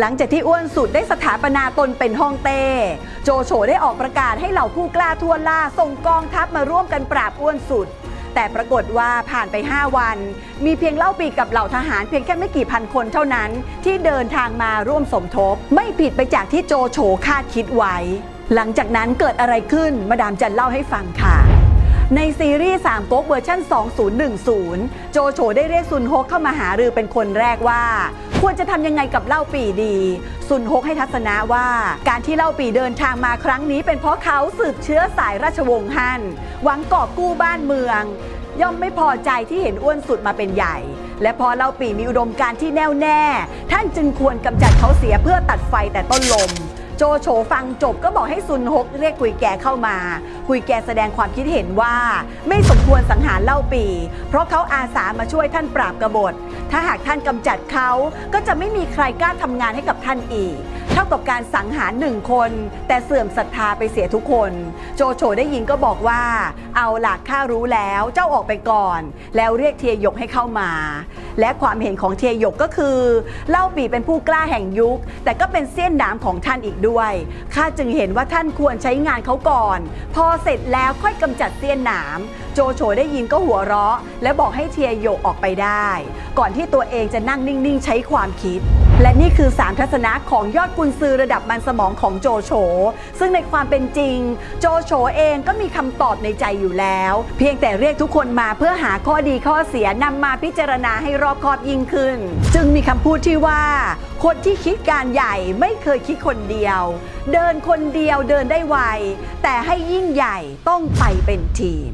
หลังจากที่อ้วนสุดได้สถาปนาตนเป็นฮ่องเต้ โจโฉได้ออกประกาศให้เหล่าผู้กล้าทั่วล่าส่งกองทัพมาร่วมกันปราบอ้วนสุด แต่ปรากฏว่าผ่านไป 5 วัน มีเพียงเล่าปีกับเหล่าทหารเพียงแค่ไม่กี่พันคนเท่านั้น ที่เดินทางมาร่วมสมทบ ไม่ผิดไปจากที่โจโฉคาดคิดไว้ หลังจากนั้นเกิดอะไรขึ้นมาดามจันเล่าให้ฟังค่ะในซีรีส์3ก๊กเวอร์ชัน2010 โจโฉได้เรียกซุนฮกเข้ามาหารือเป็นคนแรกว่า ควรจะทำยังไงกับเล่าปีดี สุนฮกให้ทัศนะว่า การที่เล่าปีเดินทางมาครั้งนี้ เป็นเพราะเขาสืบเชื้อสายราชวงศ์ฮั่นหวังกอบกู้บ้านเมือง ย่อมไม่พอใจที่เห็นอ้วนสุดมาเป็นใหญ่ และพอเล่าปีมีอุดมการณ์ที่แน่วแน่ ท่านจึงควรกำจัดเขาเสียเพื่อตัดไฟแต่ต้นลม โจโฉฟังจบก็บอกให้ซุนฮกเรียกกุยแกเข้ามา กุยแกแสดงความคิดเห็นว่า ไม่สมควรสังหารเล่าปี เพราะเขาอาสามาช่วยท่านปราบกบฏ ถ้าหากท่านกำจัดเขาก็จะไม่มีใครกล้าทำงานให้กับท่านอีก เท่ากับการสังหารหนึ่งคน แต่เสื่อมศรัทธาไปเสียทุกคน โจโฉได้ยินก็บอกว่า เอาหล่ะข้ารู้แล้วเจ้าออกไปก่อน แล้วเรียกเทียยกให้เข้ามา และความเห็นของเทียหยกก็คือ เล่าปีเป็นผู้กล้าแห่งยุค แต่ก็เป็นเสี้ยนหนามของท่านอีกด้วยข้าจึงเห็นว่าท่านควรใช้งานเขาก่อน พอเสร็จแล้วค่อยกำจัดเสี้ยนหนาม โจโฉได้ยินก็หัวเราะ และบอกให้เทียหยกออกไปได้ ก่อนที่ตัวเองจะนั่งนิ่งๆ ใช้ความคิด และนี่คือ 3 ทัศนะของยอดกุนซือระดับมันสมองของโจโฉ ซึ่งในความเป็นจริง โจโฉเองก็มีคำตอบในใจอยู่แล้ว เพียงแต่เรียกทุกคนมาเพื่อหาข้อดีข้อเสียนำมาพิจารณาให้รอบคอบยิ่งขึ้น จึงมีคำพูดที่ว่า คนที่คิดการใหญ่ไม่เคยคิดคนเดียว เดินคนเดียวเดินได้ไวแต่ให้ยิ่งใหญ่ต้องไปเป็นทีม